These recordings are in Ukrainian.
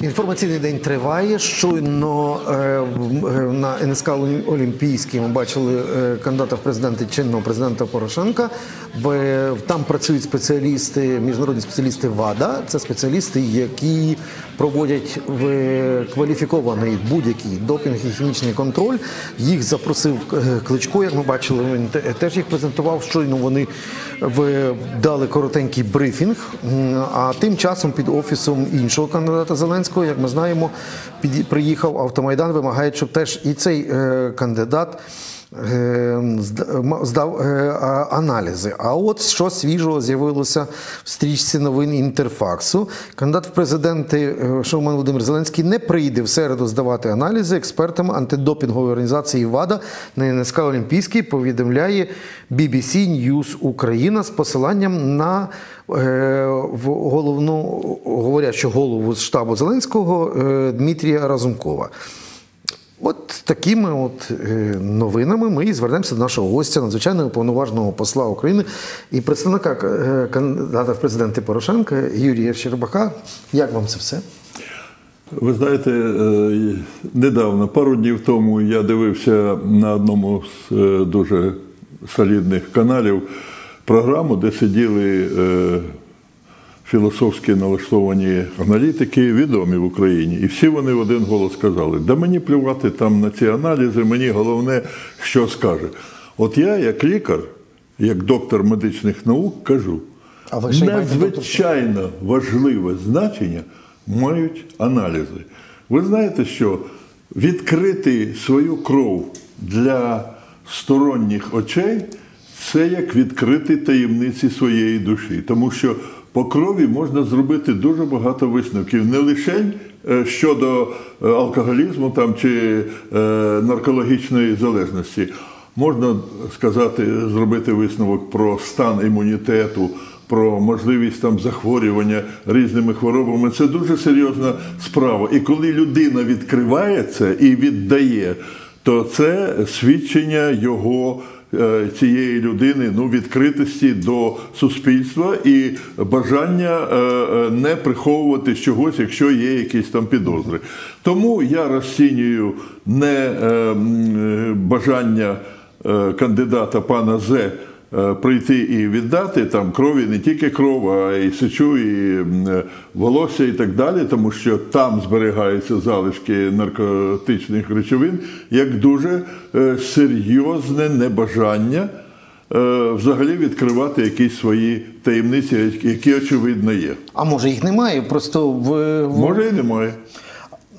Інформаційний день триває. Щойно е, е, на НСК Олімпійський ми бачили е, кандидата в президенти чинного президента Порошенка. Там працюють спеціалісти, міжнародні спеціалісти ВАДА. Це спеціалісти, які проводять в кваліфікований будь-який допінг і хімічний контроль. Їх запросив Кличко, як ми бачили, він теж їх презентував. Щойно вони дали коротенький брифінг. А тим часом під офісом іншого кандидата Зеленського, як ми знаємо, приїхав автомайдан, вимагає, щоб теж і цей е, кандидат. Е, Здав е, аналізи. А от що свіжого з'явилося в стрічці новин Інтерфаксу. Кандидат в президенти е, Шовман Володимир Зеленський не прийде в середу здавати аналізи експертами антидопінгової організації ВАДА на НСК Олімпійський повідомляє BBC News Україна з посиланням на в головну говорячу голову штабу Зеленського Дмитрія Разумкова. От такими от е, новинами ми і звернемося до нашого гостя, надзвичайного повноважного посла України і представника е, кандидата в президенти Порошенка Юрія Щербака. Як вам це все? Ви знаєте, е, недавно, пару днів тому, я дивився на одному з дуже солідних каналів програму, де сиділи філософськи налаштовані аналітики, відомі в Україні. І всі вони в один голос сказали: да мені плювати там на ці аналізи, мені головне, що скаже. От я, як лікар, як доктор медичних наук, кажу. А ви Надзвичайно важливе значення мають аналізи. Ви знаєте, що відкрити свою кров для сторонніх очей це як відкрити таємниці своєї душі. Тому що по крові можна зробити дуже багато висновків, не лише е, щодо е, алкоголізму там, чи е, наркологічної залежності. Можна сказати, зробити висновок про стан імунітету, про можливість там захворювання різними хворобами. Це дуже серйозна справа. І коли людина відкриває це і віддає, то це свідчення його. Е, Цієї людини ну відкритості до суспільства і бажання е, е, не приховувати чогось, якщо є якісь там підозри. Тому я розцінюю не бажання кандидата пана Зе прийти і віддати там крові не тільки кров, а і сечу, і е, волосся, і так далі, тому що там зберігаються залишки наркотичних речовин, як дуже е, серйозне небажання. е, Взагалі відкривати якісь свої таємниці, які очевидно є. А може їх немає? Просто в Може і немає.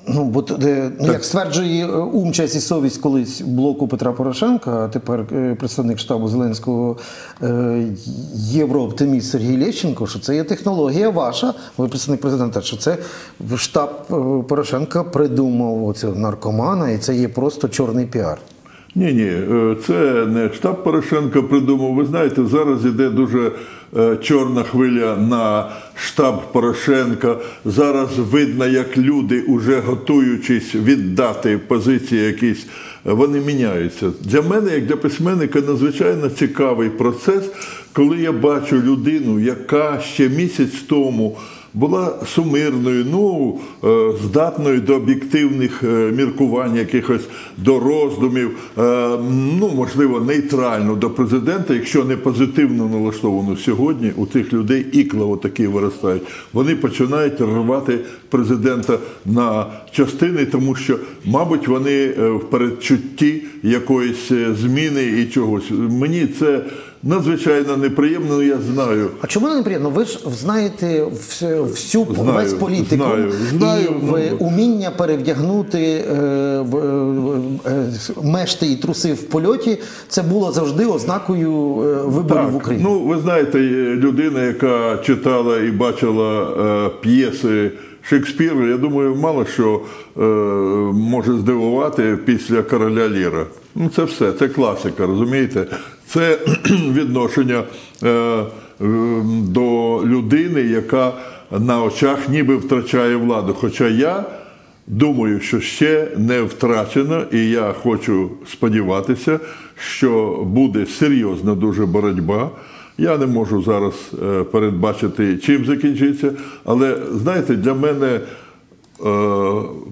Ну, бо е, ну, як стверджує умчасть ум, честь і совість колись блоку Петра Порошенка, а тепер е, представник штабу Зеленського е, єврооптиміст Сергій Лєщенко, що це є технологія ваша, ви представник президента, що це штаб е, Порошенка придумав оцього наркомана, і це є просто чорний піар. Ні, ні, е, це не штаб Порошенка придумав. Ви знаєте, зараз іде дуже е, чорна хвиля на штаб Порошенка. Зараз видно, як люди, уже готуючись віддати позиції якісь, вони міняються. Для мене, як для письменника, надзвичайно цікавий процес, коли я бачу людину, яка ще місяць тому була сумирною, ну е, здатною до об'єктивних е, міркувань, якихось до роздумів, е, ну можливо, нейтрально до президента, якщо не позитивно налаштовано сьогодні, у цих людей ікла отакі виростають. Вони починають рвати президента на частини, тому що, мабуть, вони в передчутті якоїсь зміни і чогось. Мені це надзвичайно неприємно, ну, я знаю. А чому не неприємно? Ви ж знаєте всю, всю Знаю, весь політику знаю, знаю, і в ну. уміння перевдягнути е, в, е, е, мешти і труси в польоті. Це було завжди ознакою е, виборів в Україні. Ну, ви знаєте, людина, яка читала і бачила е, п'єси Шекспіра, я думаю, мало що е, може здивувати після короля Ліра. Ну, це все, це класика, розумієте? Це відношення е, до людини, яка на очах ніби втрачає владу. Хоча я Думаю, що ще не втрачено, і я хочу сподіватися, що буде серйозна дуже боротьба. Я не можу зараз е, передбачити, чим закінчиться. Але знаєте, для мене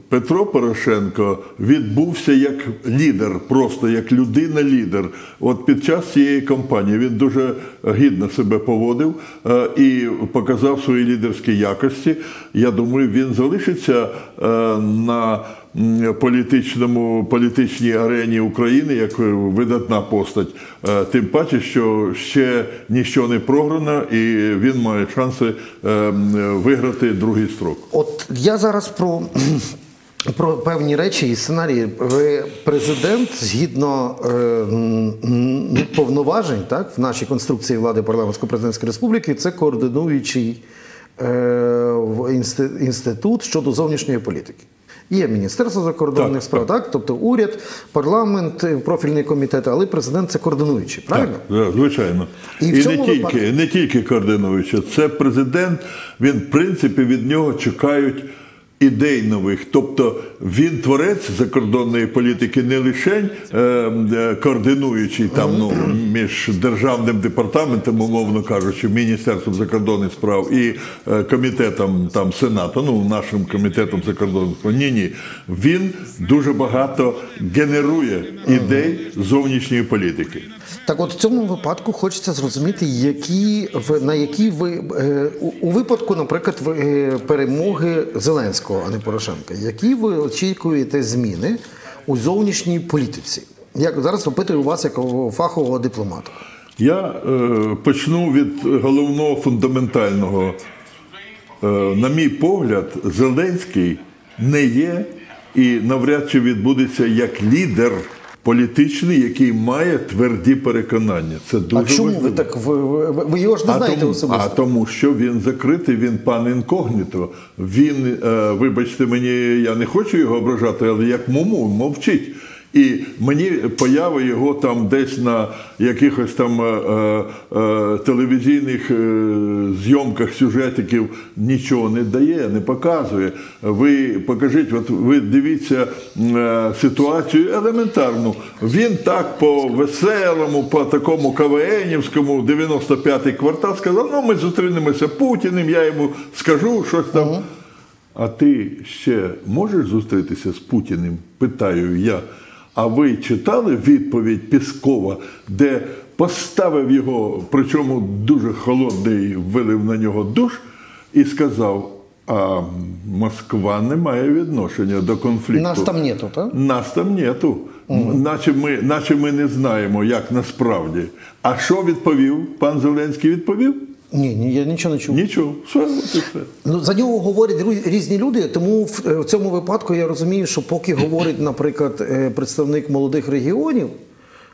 Петро Порошенко відбувся як лідер, просто як людина-лідер. От під час цієї кампанії він дуже гідно себе поводив е, і показав свої лідерські якості. Я думаю, він залишиться е, на політичному політичній арені України як видатна постать. Е, Тим паче, що ще нічого не програно, і він має шанси е, виграти другий строк. От я зараз про, про певні речі і сценарії. Ви президент згідно е, повноважень, так, в нашій конструкції влади парламентсько-президентської республіки, це координуючий е, інститут щодо зовнішньої політики. Є Міністерство закордонних Так, справ, так. тобто уряд, парламент, е, профільний комітет, але президент це координуючий, правильно? Так, да, звичайно. І І, не, тільки, випадку- не тільки координуючи. Це президент, він, в принципі, від нього чекають ідей нових. Тобто він творець закордонної політики не лише е, е, координуючий там, ну, між державним департаментом, умовно кажучи, Міністерством закордонних справ і е, комітетом там, Сенату, ну, нашим комітетом закордонних справ. Ні, ні. Він дуже багато генерує ідей зовнішньої політики. Так, от в цьому випадку хочеться зрозуміти, які ви на які ви е, у, випадку, наприклад, ви, е, перемоги Зеленського, а не Порошенка, які ви очікуєте зміни у зовнішній політиці? Як зараз опитую вас як фахового дипломата? Я е, почну від головного фундаментального. Е, на мій погляд, Зеленський не є і навряд чи відбудеться як лідер політичний, який має тверді переконання. Це дуже А чому ви так ви, ви- ви його ж не А знаєте тому, особисто? а тому, що він закритий, він пан інкогніто. Він, е, вибачте мені, я не хочу його ображати, але як муму мовчить. І мені поява його там десь на якихось там е, е, е, телевізійних е, зйомках сюжетиків нічого не дає, не показує. Ви покажіть, от ви дивіться е, ситуацію елементарну. Він так по веселому, по такому КВНівському 95-й квартал сказав: ну ми зустрінемося Путіним, я йому скажу щось там. А ти ще можеш зустрітися з Путіним? Питаю я. А ви читали відповідь Піскова, де поставив його, причому дуже холодний, вилив на нього душ, і сказав: а Москва не має відношення до конфлікту. Нас там нету, так? Нас там нету. Наче, ми, наче ми не знаємо, як насправді. А що відповів? Пан Зеленський відповів? Ні, ні, я нічого не чув. Нічого. Все, все. Ну, за нього говорять різні люди, тому в, е, в цьому випадку я розумію, що поки говорить, наприклад, е, представник молодих регіонів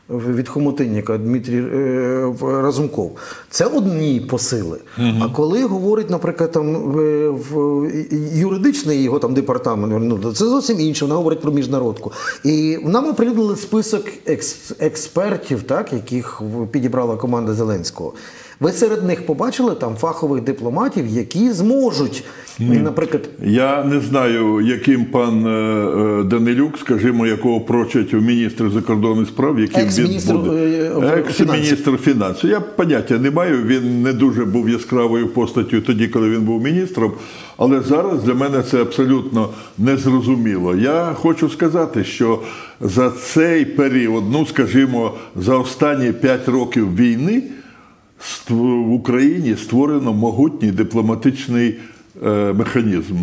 від Хомутинніка Дмитрій е, Разумков, це одні посили. А коли говорить, наприклад, там в, в юридичний його там департамент, ну це зовсім інше. Вона говорить про міжнародку. І нам оприлюднили список екс, експертів, так, яких підібрала команда Зеленського. Ви серед них побачили там фахових дипломатів, які зможуть, наприклад, Я не знаю, яким пан е, е, Данилюк, скажімо, якого прочать у міністр закордонних справ, яким Екс-міністр, буде. е, Екс-міністр фінансів. Я поняття не маю. Він не дуже був яскравою постаттю тоді, коли він був міністром. Але зараз для мене це абсолютно незрозуміло. Я хочу сказати, що за цей період, ну скажімо, за останні 5 років війни в Україні створено могутній дипломатичний е, механізм.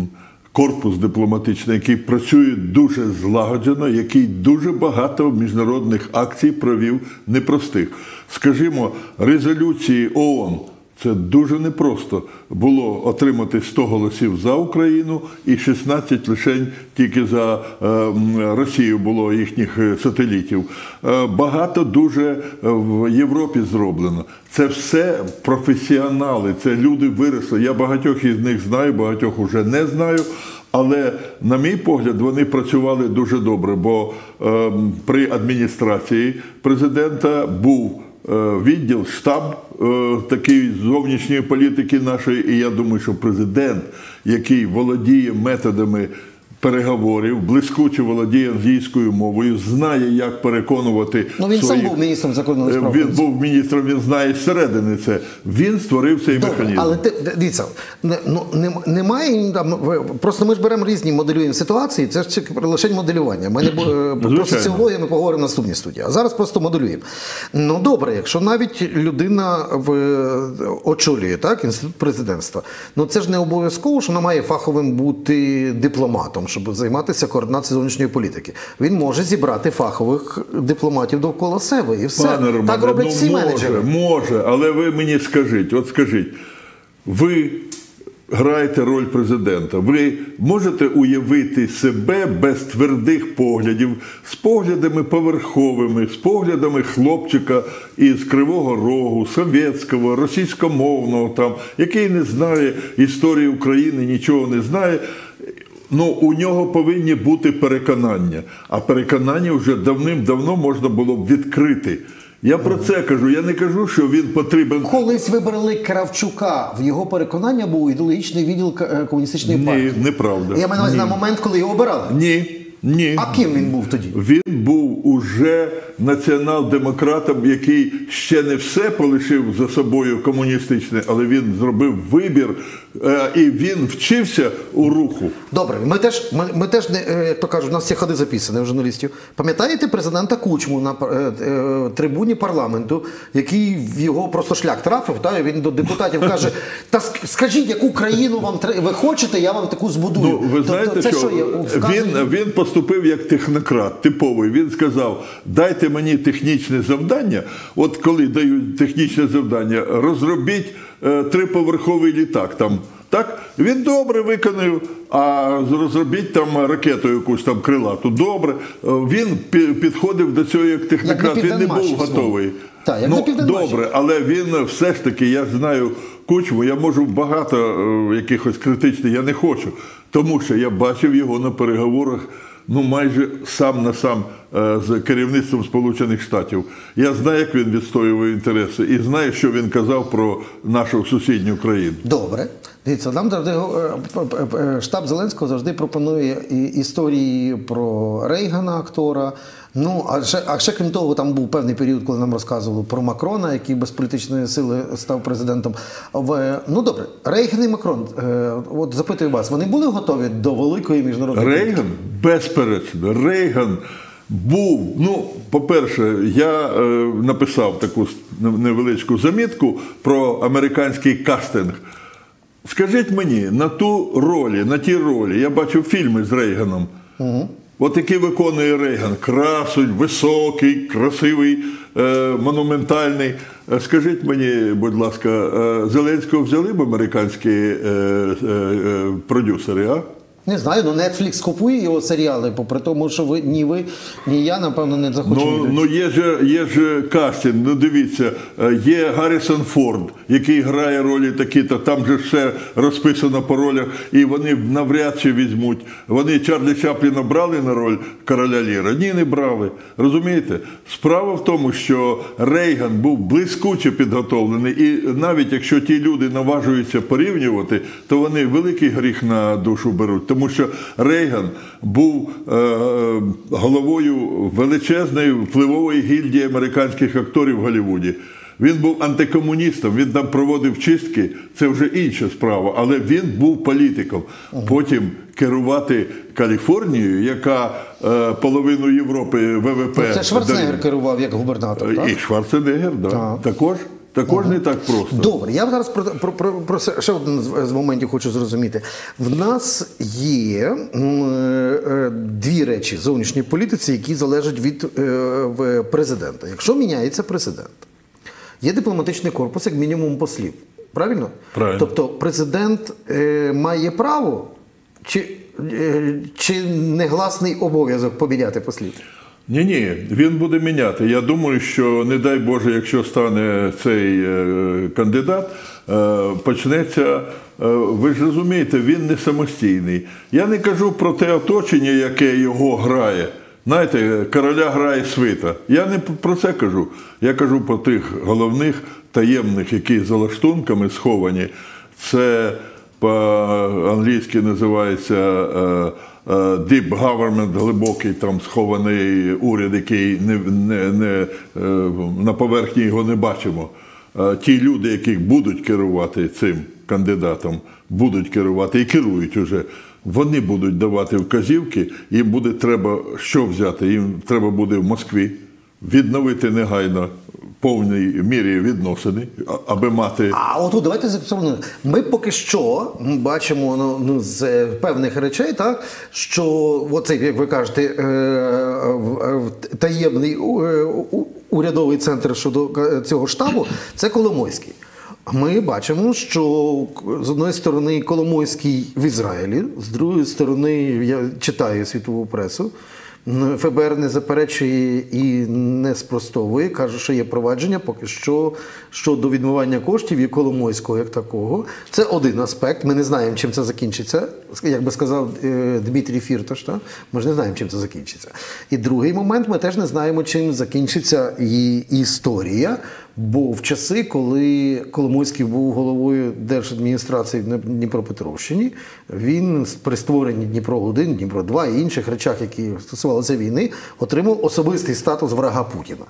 Корпус дипломатичний, який працює дуже злагоджено, який дуже багато міжнародних акцій провів непростих. Скажімо, резолюції ООН це дуже непросто було отримати 100 голосів за Україну і 16 лише тільки за е, Росію було їхніх е, сателітів. Е, багато дуже в Європі зроблено. Це все професіонали, це люди виросли. Я багатьох із них знаю, багатьох уже не знаю. Але, на мій погляд, вони працювали дуже добре, бо при адміністрації президента був відділ, штаб такий зовнішньої політики нашої. І я думаю, що президент, який володіє методами переговорів, блискуче володіє англійською мовою, знає, як переконувати. Ну він сам був міністром закордонних Е, справ. Він був міністром, він знає зсередини це. Він створив цей Добре, механізм. але ти дивіться, ну, немає там, просто ми ж беремо різні моделюємо ситуації, це ж лише моделювання. Ми не е, про соціологію ми поговоримо в наступній студії. А зараз просто моделюємо. Ну добре, якщо навіть людина в, очолює так, інститут президентства, ну це ж не обов'язково, що вона має фаховим бути дипломатом, щоб займатися координацією зовнішньої політики. Він може зібрати фахових дипломатів довкола себе і все. Пане Романе, так роблять ну, всі може, менеджери. Може, але ви мені скажіть, от скажіть, ви граєте роль президента. Ви можете уявити себе без твердих поглядів, з поглядами поверховими, з поглядами хлопчика із Кривого Рогу, совєтського, російськомовного, там, який не знає історії України, нічого не знає. Ну, у нього повинні бути переконання, а переконання вже давним-давно можна було б відкрити. Я про це кажу. Я не кажу, що він потрібен. Колись вибрали Кравчука. В його переконання був ідеологічний відділ е, комуністичної Ні, партії. неправда. Я маю на увазі на момент, коли його обирали. Ні, ні. А ким він був тоді? Він був уже націонал-демократом, який ще не все полишив за собою комуністичне, але він зробив вибір е, і він вчився у руху. Добре, ми теж, ми, ми теж не, е, як то кажуть, у нас всі ходи записані у журналістів. Пам'ятаєте президента Кучму на е, е, трибуні парламенту, який в його просто шлях трафив, та, і він до депутатів каже: Та скажіть, яку країну вам ви хочете, я вам таку збудую. Ну, ви знаєте, це що, є, вказує- він, він поступив як технократ, типовий. Він сказав: дайте мені технічне завдання. От коли дають технічне завдання, розробіть е, триповерховий літак там. Так, він добре виконав, а розробіть там ракету якусь там крилату. Добре. Е, Він підходив до цього як технократ. Він не був готовий. Так, як ну, добре, але він все ж таки, я знаю кучму, я можу багато е, якихось критичних, я не хочу. Тому що я бачив його на переговорах ну майже сам на сам е, з керівництвом Сполучених Штатів. Я знаю, як він відстоював інтереси, і знаю, що він казав про нашу сусідню країну. Добре. Дивіться, нам завжди е, е, штаб Зеленського завжди пропонує історії про Рейгана, актора. Ну, а ще, а ще крім того, там був певний період, коли нам розказували про Макрона, який без політичної сили став президентом. В, ну добре, Рейган і Макрон, е, от запитую вас, вони були готові до великої міжнародної Рейган, безперечно, Рейган був. Ну, по-перше, я е, написав таку невеличку замітку про американський кастинг. Скажіть мені, на ту ролі, на ті ролі, я бачив фільми з Рейганом. От який виконує Рейган. Красуть, високий, красивий, е, монументальний. Е, Скажіть мені, будь ласка, е, Зеленського взяли б американські продюсери, а? Не знаю, ну Netflix купує його серіали, попри тому, що ви ні ви, ні я, напевно, не захочемо. Ну, ну є ж є ж кастинг. Ну дивіться, е, є Гаррісон Форд, який грає ролі такі, то там же все розписано по ролях, і вони навряд чи візьмуть. Вони Чарлі Чапліна брали на роль короля Ліра? Ні, не брали. Розумієте? Справа в тому, що Рейган був блискуче підготовлений, і навіть якщо ті люди наважуються порівнювати, то вони великий гріх на душу беруть. Тому що Рейган був е, е, головою величезної впливової гільдії американських акторів в Голлівуді. Він був антикомуністом, він там проводив чистки, це вже інша справа, але він був політиком. Потім керувати Каліфорнією, яка е, половину Європи ВВП Ну, Це Шварценеггер керував як губернатор. Так? і Шварценеггер, да. Так. також, також не так просто. Добре, я зараз про, про, про, про ще один з, з моментів хочу зрозуміти. В нас є е, дві речі в зовнішній політиці, які залежать від е, президента. Якщо міняється президент, є дипломатичний корпус, як мінімум послів. Правильно? Правильно. Тобто президент е, має право чи, е, чи негласний обов'язок поміняти послів? Ні, ні, він буде міняти. Я думаю, що не дай Боже, якщо стане цей е, кандидат, е, почнеться. е, ви ж розумієте, він не самостійний. Я не кажу про те оточення, яке його грає. Знаєте, короля грає свита. Я не про це кажу. Я кажу про тих головних таємних, які за лаштунками сховані. Це по-англійськи називається Deep Government, глибокий там схований уряд, який не, не, не, е, на поверхні його не бачимо. Е, Ті люди, які будуть керувати цим кандидатом, будуть керувати і керують уже. Вони будуть давати вказівки, їм буде треба що взяти. Їм треба буде в Москві відновити негайно повній мірі відносини, аби мати А от давайте зафіксуємо. Ми поки що бачимо ну, ну, з певних речей, так що оцей, як ви кажете, е, таємний е, урядовий центр щодо цього штабу це Коломойський. Ми бачимо, що з одної сторони Коломойський в Ізраїлі, з другої сторони, я читаю світову пресу. ФБР не заперечує і не спростовує, каже, що є провадження поки що щодо відмивання коштів і Коломойського як такого. Це один аспект. Ми не знаємо, чим це закінчиться. Як би сказав е, Дмитрій Фіртош, та? ми ж не знаємо, чим це закінчиться. І другий момент, ми теж не знаємо, чим закінчиться її історія. Бо в часи, коли Коломойський був головою держадміністрації в Дніпропетровщині, він при створенні Дніпро 1 Дніпро 2 і інших речах, які стосувалися війни, отримав особистий статус врага Путіна.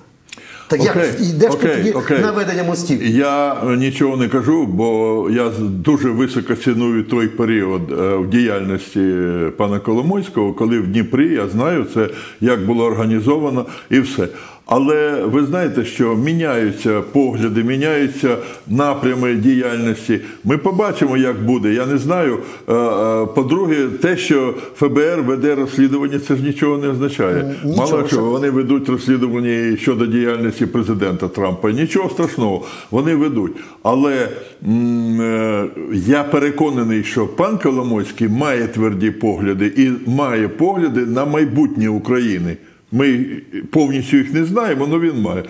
Так як Окей, і де ж окей, окей. наведення мостів? Я е, нічого не кажу, бо я дуже високо ціную той період е, в діяльності е, пана Коломойського, коли в Дніпрі я знаю це, як було організовано і все. Але ви знаєте, що міняються погляди, міняються напрями діяльності. Ми побачимо, як буде. Я не знаю. Е, е, По-друге, те, що ФБР веде розслідування, це ж нічого не означає. Нічого, Мало що вони ведуть розслідування щодо діяльності президента Трампа. Нічого страшного, вони ведуть. Але м, е, я переконаний, що пан Коломойський має тверді погляди і має погляди на майбутнє України. Ми повністю їх не знаємо, але він має.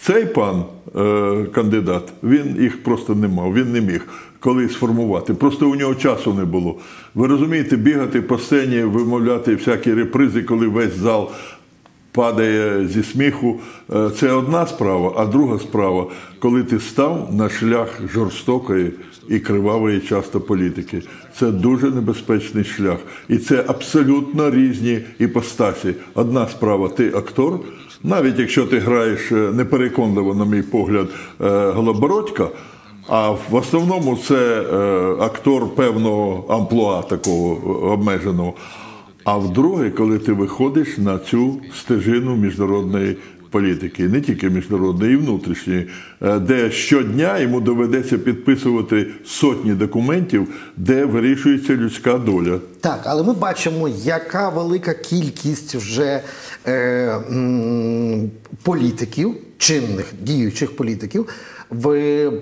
Цей пан е, кандидат, він їх просто не мав, він не міг коли сформувати. Просто у нього часу не було. Ви розумієте, бігати по сцені, вимовляти всякі репризи, коли весь зал падає зі сміху. Е, Це одна справа, а друга справа, коли ти став на шлях жорстокої і кривавої часто політики. Це дуже небезпечний шлях. І це абсолютно різні іпостасі. Одна справа, ти актор, навіть якщо ти граєш е, непереконливо, на мій погляд, е, Голобородька, а в основному це е, актор певного амплуа такого обмеженого. А вдруге, коли ти виходиш на цю стежину міжнародної політики, не тільки міжнародної, і внутрішньої, е, де щодня йому доведеться підписувати сотні документів, де вирішується людська доля. Так, але ми бачимо, яка велика кількість вже е, м, політиків, чинних діючих політиків,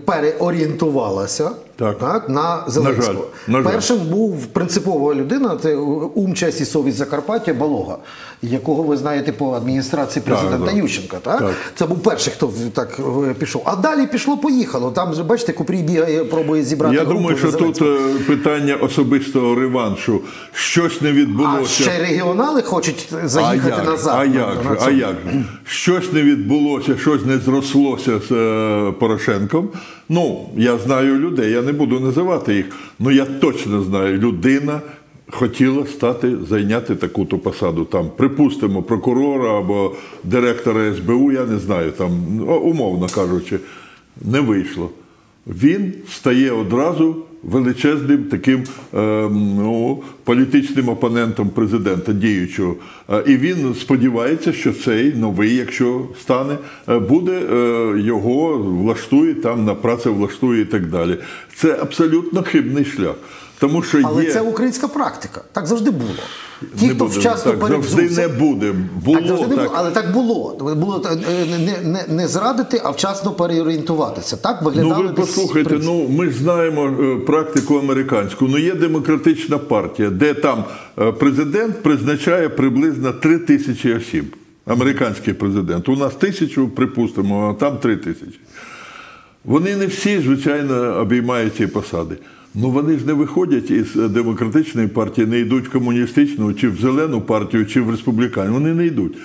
переорієнтувалася Так. на Зеленського. жаль, на жаль. Першим був принципова людина, це ум, честь і совість Закарпаття Балога, якого ви знаєте по адміністрації президента так. Ющенка. Так? Так. Це був перший, хто так е, пішов. А далі пішло-поїхало. Там бачите, Купрій бігає, пробує зібрати. Я групу думаю, що тут е, питання особистого реваншу. Щось не А відбулося. ще регіонали хочуть заїхати а як, назад. А на- як на же, а як же? Щось не відбулося, щось не зрослося з е, Порошенком. Ну, я знаю людей, я не буду називати їх, але я точно знаю, людина хотіла стати, зайняти таку-то посаду. Там, припустимо, прокурора або директора СБУ, я не знаю, там, ну, умовно кажучи, не вийшло. Він стає одразу величезним таким е, ну, політичним опонентом президента діючого. Е, і він сподівається, що цей новий, якщо стане, е, буде е, його влаштує там на працевлаштує і так далі. Це абсолютно хибний шлях. Тому що Але є це українська практика. Так завжди було. Ті, не хто буде, вчасно так, завжди не буде. Було так, завжди не було, але так було. Було е, не, не, не зрадити, а вчасно переорієнтуватися. Так Ну ви послухайте, ну ми ж знаємо е, практику американську. Ну є демократична партія, де там е, президент призначає приблизно три тисячі осіб. Американський президент. У нас тисячу, припустимо, а там три тисячі. Вони не всі, звичайно, обіймають ці посади. Ну вони ж не виходять із демократичної партії, не йдуть в комуністичну, чи в зелену партію, чи в республіканську. Вони не йдуть.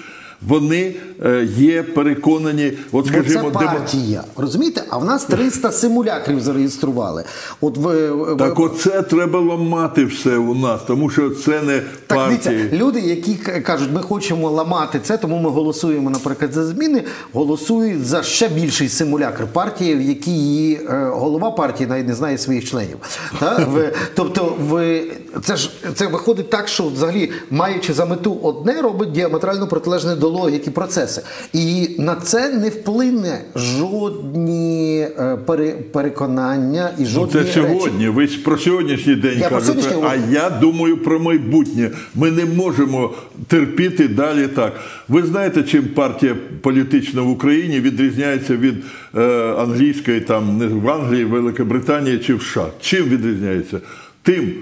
Вони е, є переконані, от Бо скажімо, це демо- партія. Розумієте? А в нас 300 симулякрів зареєстрували. От ви, ви- Так оце треба ламати все у нас, тому що це не Так, партії. дивіться, люди, які кажуть, ми хочемо ламати це, тому ми голосуємо, наприклад, за зміни, голосують за ще більший симулякр партії, в якій її е, голова партії навіть не знає своїх членів. Та? Ви, тобто, ви, це ж це виходить так, що взагалі, маючи за мету одне, робить діаметрально протилежне до логіки процеси. І на це не вплине жодні е, пере, переконання і Ну, жодні це речі. сьогодні. Ви про сьогоднішній день Я кажете, сьогоднішній а я думаю про майбутнє. Ми не можемо терпіти далі так. Ви знаєте, чим партія політична в Україні відрізняється від е, англійської, там не в Англії, Великобританії чи в США? Чим відрізняється? Тим,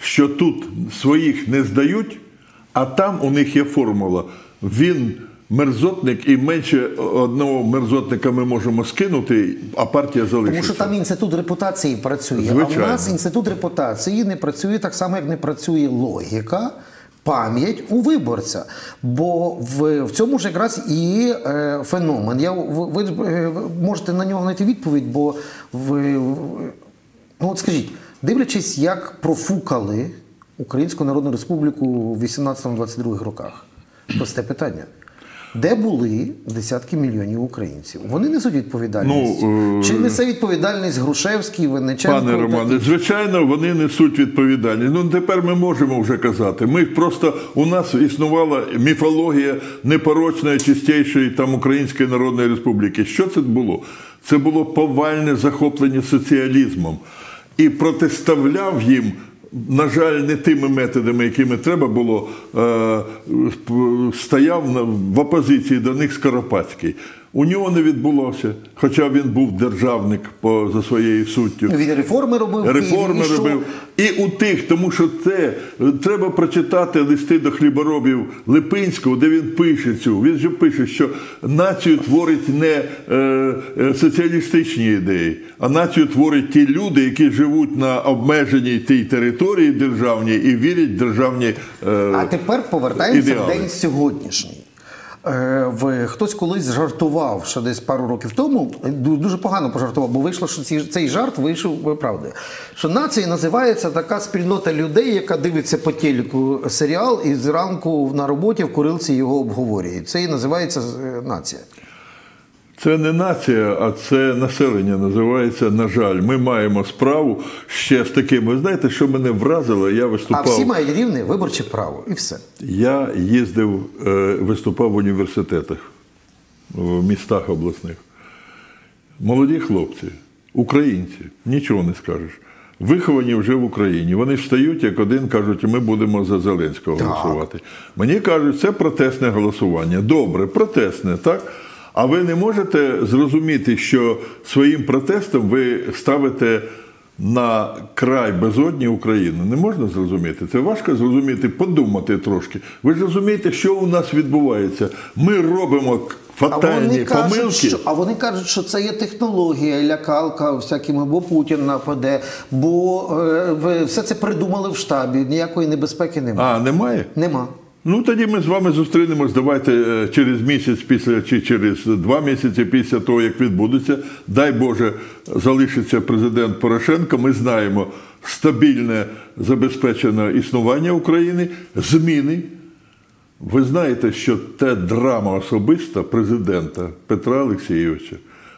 що тут своїх не здають, а там у них є формула. Він мерзотник, і менше одного мерзотника ми можемо скинути, а партія залишиться. Тому що там інститут репутації працює. А Звичайно. в нас інститут репутації не працює так само, як не працює логіка. Пам'ять у виборця, бо в, в цьому ж якраз і е, феномен. Я ви, ви, е, можете на нього знайти відповідь, бо ви- ну от скажіть, дивлячись, як профукали Українську Народну Республіку в 18-22 роках, просте питання. Де були десятки мільйонів українців? Вони несуть відповідальність. Ну, е, Чи несе відповідальність Грушевський, Винниченко? Пане Романе, звичайно, вони несуть відповідальність. Ну тепер ми можемо вже казати. Ми просто у нас існувала міфологія непорочної, чистішої там Української Народної Республіки. Що це було? Це було повальне захоплення соціалізмом і протиставляв їм. На жаль, не тими методами, якими треба було, е, стояв в опозиції до них Скоропадський. У нього не відбулося, хоча він був державник по, за своєю суттю. Він реформи робив. Реформи і робив. І у тих, тому що це е, треба прочитати листи до хліборобів Липинського, де він пише цю. Він же пише, що націю творить не е, е, соціалістичні ідеї, а націю творять ті люди, які живуть на обмеженій тій території державній і вірять в державні. Е, А тепер повертаємося в день сьогоднішній. Е, в- Хтось колись жартував ще десь пару років тому, дуже погано пожартував, бо вийшло, що ці- цей жарт вийшов е, правдою. Що нація називається така спільнота людей, яка дивиться по телеку серіал і зранку на роботі в курилці його обговорює. Це і називається е, нація. Це не нація, а це населення називається. На жаль, ми маємо справу ще з таким. Ви знаєте, що мене вразило? Я виступав. А всі мають рівне виборче право, і все. Я їздив, е, виступав в університетах, в містах обласних. Молоді хлопці, українці, нічого не скажеш. Виховані вже в Україні. Вони встають, як один кажуть, ми будемо за Зеленського Так. голосувати. Мені кажуть, це протестне голосування. Добре, протестне, так? А ви не можете зрозуміти, що своїм протестом ви ставите на край безодні Україну. Не можна зрозуміти. Це важко зрозуміти, подумати трошки. Ви ж розумієте, що у нас відбувається. Ми робимо к- А фатальні вони, кажуть, помилки. що, а вони кажуть, що це є технологія, лякалка всякими, бо Путін нападе, бо е, все це придумали в штабі, ніякої небезпеки немає. А, немає? Нема. Ну тоді ми з вами зустрінемось. Давайте е, через місяць після чи через два місяці після того, як відбудеться. Дай Боже, залишиться президент Порошенко. Ми знаємо стабільне забезпечене існування України, зміни. Ви знаєте, що те драма особиста президента Петра Олексійовича.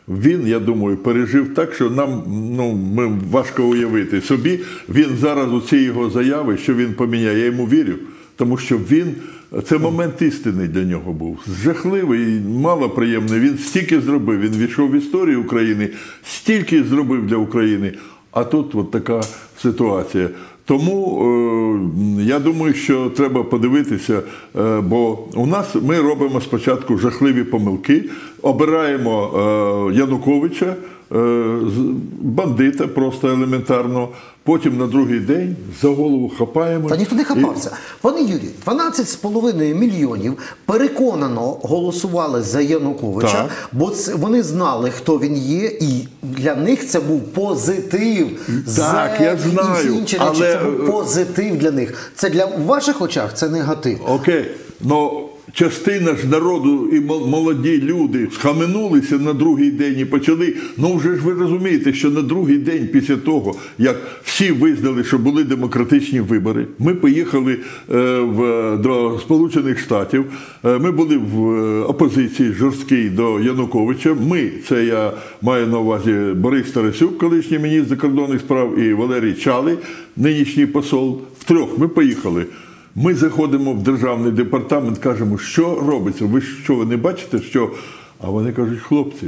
Він, я думаю, пережив так, що нам ну, ми важко уявити собі. Він зараз у ці його заяви, що він поміняє, я йому вірю, тому що він це момент істини для нього був. Жахливий, малоприємний. Він стільки зробив. Він війшов в історію України, стільки зробив для України. А тут от така ситуація. Тому е, я думаю, що треба подивитися, е, бо у нас ми робимо спочатку жахливі помилки, обираємо е, Януковича, е, бандита просто елементарно. Потім на другий день за голову хапаємо. Та ніхто не І- хапався. Пане Юрій, 12,5 мільйонів переконано голосували за Януковича, Так. бо це, вони знали, хто він є, і для них це був позитив. Так, Зек я знаю, інші речі, але, це був е, позитив для них. Це для в ваших очах це негатив. Окей, ну частина ж народу і молоді люди схаменулися на другий день і почали. Ну вже ж ви розумієте, що на другий день після того, як всі визнали, що були демократичні вибори, ми поїхали е, в, до Сполучених Штатів. Е, Ми були в е, опозиції жорсткій до Януковича. Ми, це я маю на увазі Борис Тарасюк, колишній міністр закордонних справ, і Валерій Чалий, нинішній посол. Втрьох ми поїхали. Ми заходимо в державний департамент, кажемо, що робиться. Ви що ви не бачите, що. А вони кажуть, хлопці,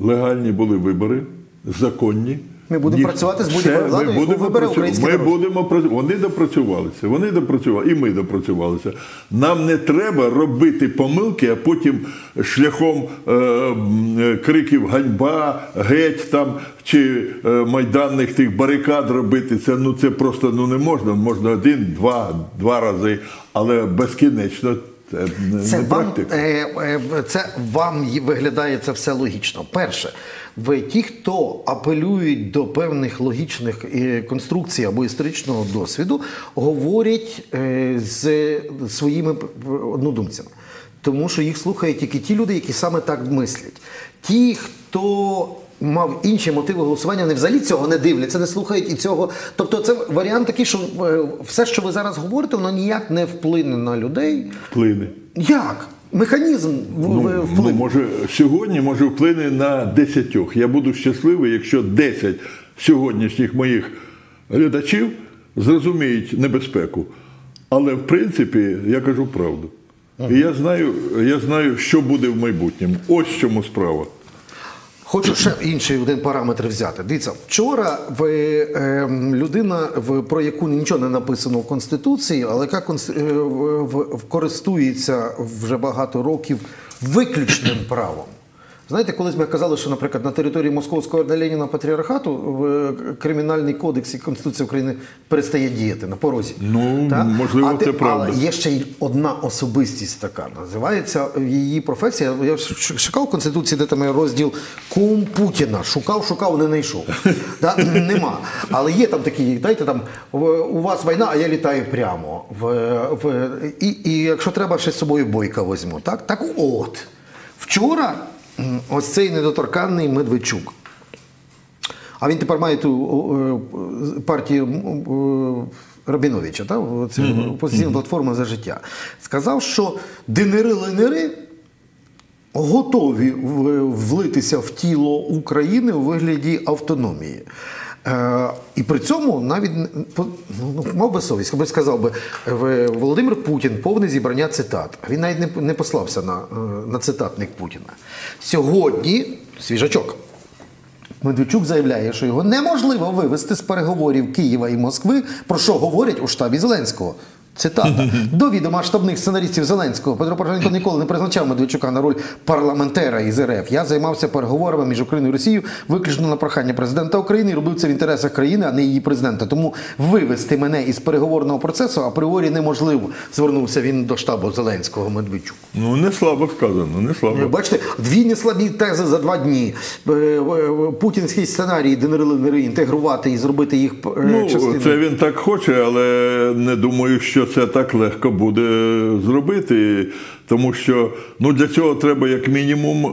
легальні були вибори, законні. Ми будемо Ні- працювати з будь-якою владою, ми яку будемо вибере працю- український Ми народ. будемо працю- Вони допрацювалися, вони допрацювали, і ми допрацювалися. Нам не треба робити помилки, а потім шляхом е, м, е, криків ганьба, геть там чи е, майданних тих барикад робити. Це ну це просто ну не можна. Можна один, два, два рази, але безкінечно. Це не, Це не вам, е, е, це вам виглядає це все логічно. Перше, ви ті, хто апелюють до певних логічних е, конструкцій або історичного досвіду, говорять е, з своїми однодумцями. Тому що їх слухають тільки ті люди, які саме так мислять. Ті, хто мав інші мотиви голосування, вони взагалі цього не дивляться, не слухають і цього. Тобто, це варіант такий, що е, все, що ви зараз говорите, воно ніяк не вплине на людей. Вплине. Як? Механізм Ну, ну, може, сьогодні може вплине на десятьох. Я буду щасливий, якщо 10 сьогоднішніх моїх глядачів зрозуміють небезпеку. Але в принципі я кажу правду. І я знаю, я знаю, що буде в майбутньому. Ось в чому справа. Хочу ще інший один параметр взяти. Дивіться, вчора в, е, людина, в, про яку нічого не написано в Конституції, але яка конс- е, в- користується вже багато років виключним правом. Знаєте, колись ми казали, що, наприклад, на території Московського Леніна патріархату в Кримінальний кодекс і Конституція України перестає діяти на порозі. Ну, можливо, а ти- це правда. Але є ще й одна особистість така. Називається її професія. Я шукав в Конституції, де там є розділ кум Путіна. Шукав, шукав, не знайшов. Нема. Але є там такі, дайте там у вас війна, а я літаю прямо. І, якщо треба, ще з собою бойка візьму. Так, так от. Вчора ось цей недоторканний Медведчук. А він тепер має ту партію о, Рабіновича, та, цю опозиційну платформу за життя. Сказав, що динери-ленери готові влитися в тіло України у вигляді автономії. Е, і при цьому навіть ну, ну, мав би совість, якби сказав би Володимир Путін повне зібрання цитат. Він навіть не, не послався на, е, на цитатник Путіна. Сьогодні свіжачок. Медведчук заявляє, що його неможливо вивести з переговорів Києва і Москви, про що говорять у штабі Зеленського. Цитата до відома штабних сценаристів Зеленського Петро Порошенко ніколи не призначав Медведчука на роль парламентера із РФ. Я займався переговорами між Україною і Росією виключно на прохання президента України і робив це в інтересах країни, а не її президента. Тому вивести мене із переговорного процесу апріорі неможливо. Звернувся він до штабу Зеленського Медведчук. Ну, не слабо сказано, не слабо. Бачите, дві неслабі тези за два дні. Е, е, Путінський сценарій денери інтегрувати і зробити їх е, Ну, частиною. це він так хоче, але не думаю, що це так легко буде зробити. Тому що ну, для цього треба як мінімум е,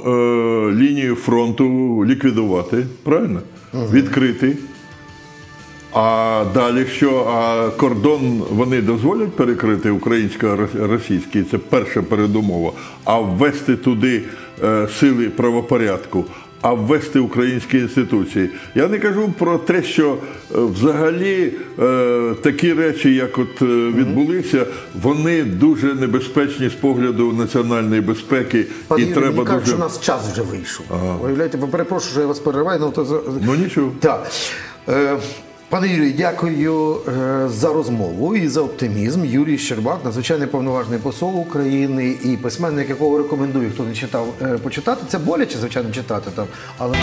лінію фронту ліквідувати, правильно? Відкрити. А далі що? А кордон вони дозволять перекрити українсько-російський, це перша передумова. А ввести туди е, сили правопорядку, а ввести українські інституції. Я не кажу про те, що е, взагалі е, такі речі, як от е, відбулися, вони дуже небезпечні з погляду національної безпеки, Пан і Юрій, треба кажуть, дуже що у нас час вже вийшов. Уявляєте, ви перепрошую, що я вас перериваю, але то за- ну нічого. Так. Е, Пане Юрію, дякую е, за розмову і за оптимізм. Юрій Щербак, надзвичайний повноважний посол України і письменник, якого рекомендую, хто не читав, е, почитати. Це боляче, звичайно, читати там, але.